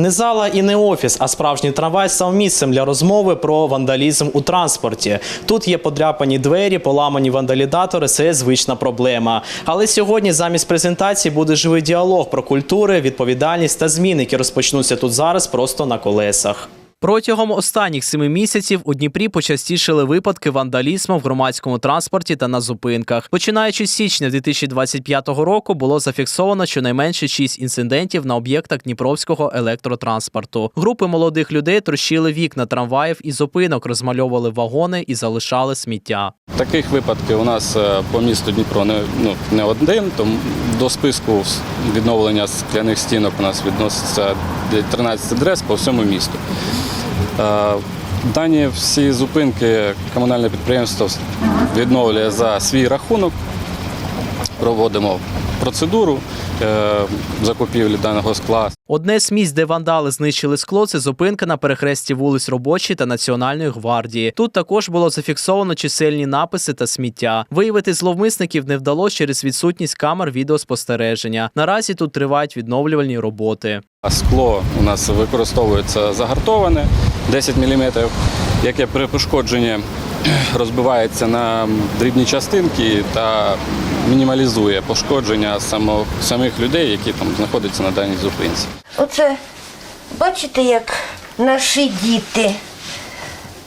Не зала і не офіс, а справжній трамвай став місцем для розмови про вандалізм у транспорті. Тут є подряпані двері, поламані вандалідатори. Це звична проблема. Але сьогодні замість презентації буде живий діалог про культури, відповідальність та зміни, які розпочнуться тут зараз просто на колесах. Протягом останніх семи місяців у Дніпрі почастішили випадки вандалізму в громадському транспорті та на зупинках. Починаючи з січня 2025 року було зафіксовано щонайменше шість інцидентів на об'єктах Дніпровського електротранспорту. Групи молодих людей трощили вікна трамваїв і зупинок, розмальовували вагони і залишали сміття. Таких випадків у нас е, по місту Дніпро не, ну, не один. Тому до списку відновлення скляних стінок у нас відноситься 13 адрес по всьому місту. Е, Дані всі зупинки комунальне підприємство відновлює за свій рахунок. Проводимо процедуру е, закупівлі даного скла. Одне з місць, де вандали знищили скло, це зупинка на перехресті вулиць Робочої та Національної гвардії. Тут також було зафіксовано чисельні написи та сміття. Виявити зловмисників не вдалося через відсутність камер відеоспостереження. Наразі тут тривають відновлювальні роботи. Скло у нас використовується загартоване 10 мм, яке при пошкодженні розбивається на дрібні частинки та мінімалізує пошкодження само, самих людей, які там знаходяться на даній зупинці. Оце, бачите, як наші діти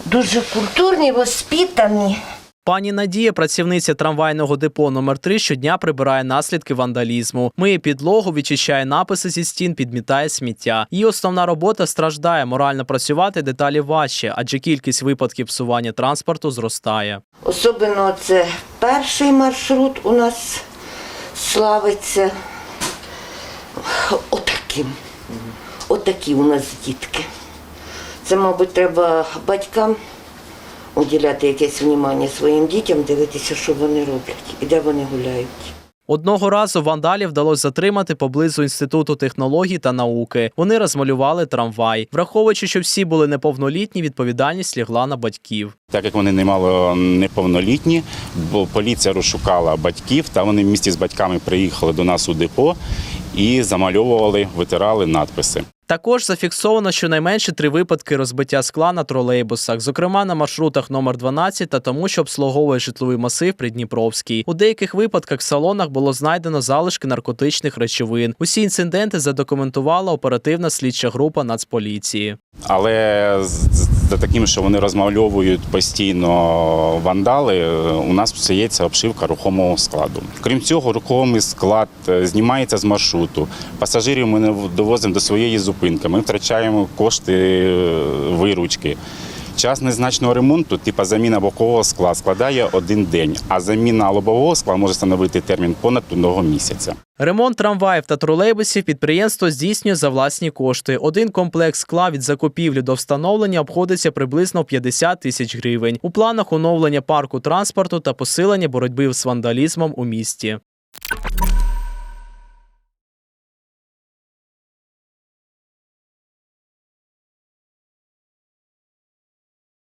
дуже культурні, воспитані. Пані Надія, працівниця трамвайного депо номер 3 щодня прибирає наслідки вандалізму. Миє підлогу, відчищає написи зі стін, підмітає сміття. Її основна робота страждає. Морально працювати деталі важче, адже кількість випадків псування транспорту зростає. Особливо це перший маршрут у нас славиться отаким. Отакі у нас дітки. Це, мабуть, треба батькам уділяти якесь внимання своїм дітям, дивитися, що вони роблять і де вони гуляють. Одного разу вандалів вдалося затримати поблизу інституту технологій та науки. Вони розмалювали трамвай, враховуючи, що всі були неповнолітні, відповідальність лягла на батьків. Так як вони не мало неповнолітні, бо поліція розшукала батьків, та вони в місті з батьками приїхали до нас у депо і замальовували, витирали надписи. Також зафіксовано щонайменше три випадки розбиття скла на тролейбусах, зокрема на маршрутах номер 12 та тому, що обслуговує житловий масив Придніпровський. У деяких випадках в салонах було знайдено залишки наркотичних речовин. Усі інциденти задокументувала оперативна слідча група Нацполіції. Але за таким, що вони розмальовують постійно вандали, у нас псується обшивка рухомого складу. Крім цього, рухомий склад е, знімається з маршруту. Пасажирів ми не довозимо до своєї зупинки. Ми втрачаємо кошти е, виручки. Час незначного ремонту, типу заміна бокового скла, складає один день, а заміна лобового скла може становити термін понад одного місяця. Ремонт трамваїв та тролейбусів підприємство здійснює за власні кошти. Один комплекс скла від закупівлі до встановлення обходиться приблизно 50 тисяч гривень. У планах оновлення парку транспорту та посилення боротьби з вандалізмом у місті.